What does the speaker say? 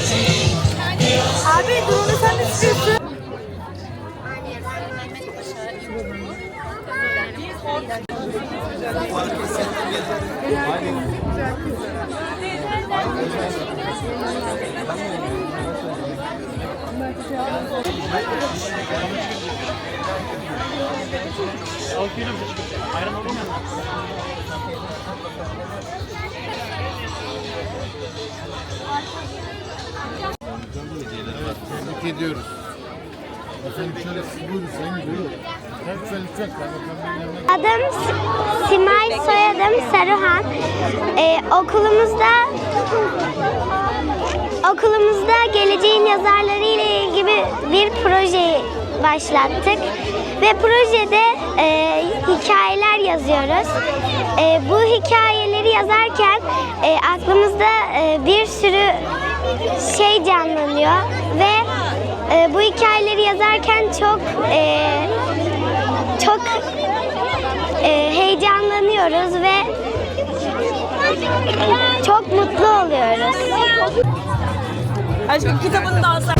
Abi durunu sen de çıkıyorsun. Thank you. Tebrik ediyoruz. Adım Simay, soyadım Saruhan. Ee, okulumuzda okulumuzda geleceğin yazarları ile ilgili bir proje başlattık ve projede e, hikayeler yazıyoruz. E, bu hikayeleri yazarken e, aklımızda e, bir sürü şey canlanıyor ve e, bu hikayeleri yazarken çok e, çok e, heyecanlanıyoruz ve çok mutlu oluyoruz. Aşkım kitabını da alsak.